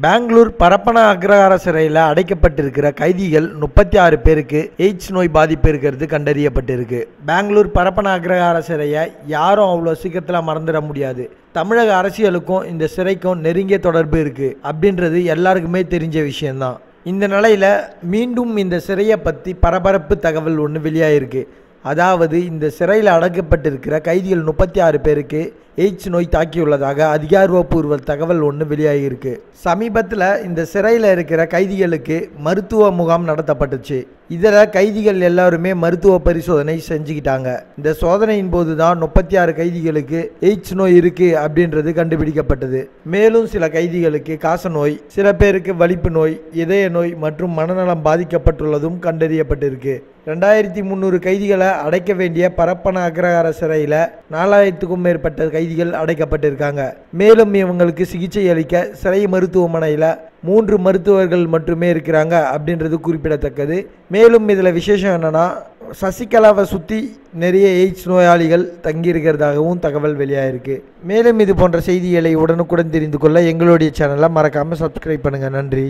பெங்களூர் பரப்பன அக்ரஹார சிறையில் அடைக்கப்பட்டிருக்கிற கைதிகள் முப்பத்தி ஆறு பேருக்கு எய்ட்ஸ் நோய் பாதிப்பு இருக்கிறது கண்டறியப்பட்டிருக்கு. பெங்களூர் பரப்பன அக்ரஹார சிறையை யாரும் அவ்வளோ சீக்கிரத்தில் மறந்துட முடியாது. தமிழக அரசியலுக்கும் இந்த சிறைக்கும் நெருங்கிய தொடர்பு இருக்குது அப்படின்றது எல்லாருக்குமே தெரிஞ்ச விஷயம்தான். இந்த நிலையில் மீண்டும் இந்த சிறையை பற்றி பரபரப்பு தகவல் ஒன்று வெளியாகிருக்கு அதாவது இந்த சிறையில் அடக்கப்பட்டிருக்கிற கைதிகள் முப்பத்தி ஆறு பேருக்கு எய்ட்ஸ் நோய் தாக்கியுள்ளதாக அதிகாரப்பூர்வ தகவல் ஒன்று வெளியாகியிருக்கு. சமீபத்தில் இந்த சிறையில் இருக்கிற கைதிகளுக்கு மருத்துவ முகாம் நடத்தப்பட்டுச்சு. இதில் கைதிகள் எல்லாருமே மருத்துவ பரிசோதனை செஞ்சுக்கிட்டாங்க. இந்த சோதனையின் போது தான் முப்பத்தி ஆறு கைதிகளுக்கு எய்ட்ஸ் நோய் இருக்கு அப்படின்றது கண்டுபிடிக்கப்பட்டது. மேலும் சில கைதிகளுக்கு காச நோய் சில பேருக்கு வலிப்பு நோய் இதய நோய் மற்றும் மனநலம் பாதிக்கப்பட்டுள்ளதும் கண்டறியப்பட்டிருக்கு. ரெண்டாயிரத்தி முந்நூறு கைதிகளை அடைக்க வேண்டிய பரப்பன அக்ரஹார சிறையில் நாலாயிரத்துக்கும் மேற்பட்ட கைதிகள் அடைக்கப்பட்டிருக்காங்க. மேலும் இவங்களுக்கு சிகிச்சை அளிக்க சிறை மருத்துவமனையில் மூன்று மருத்துவர்கள் மட்டுமே இருக்கிறாங்க அப்படின்றது குறிப்பிடத்தக்கது. மேலும் இதில் விசேஷம் என்னென்னா சசிகலாவை சுற்றி நிறைய எய்ட்ஸ் நோயாளிகள் தங்கியிருக்கிறதாகவும் தகவல் வெளியாகிருக்கு மேலும் இது போன்ற செய்திகளை உடனுக்குடன் தெரிந்து கொள்ள எங்களுடைய சேனலை மறக்காமல் சப்ஸ்கிரைப் பண்ணுங்கள் நன்றி.